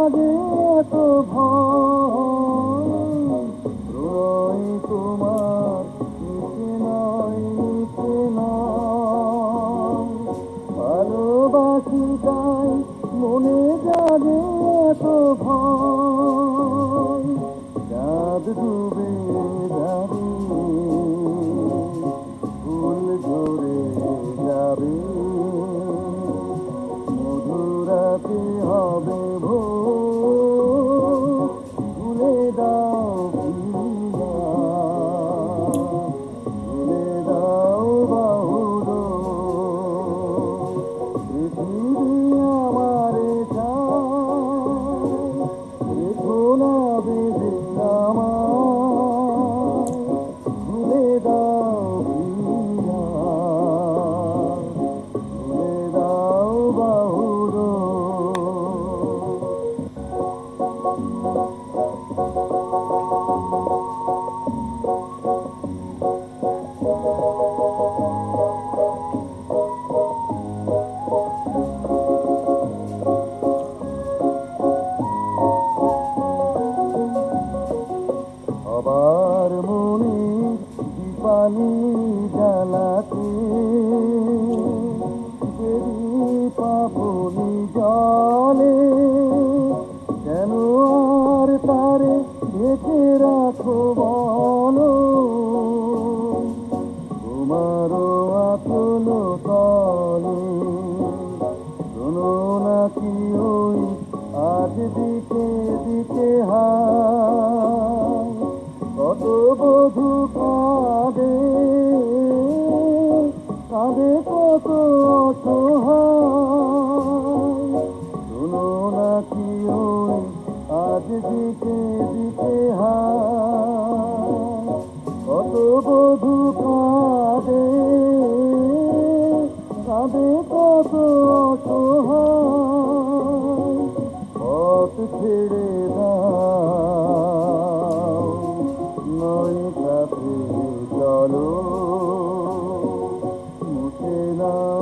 কাঁদে তো ভয়। তোমার নিচে নয় নিচে নয়। ভালোবাসি তাই মনে কাঁদে তো ভয়। চাঁদ ডুবে দিকে দিকে কত বধু কাঁদে কাঁদে কত শোনো নাকি ওই আজ রাত্রি চলো মুখে না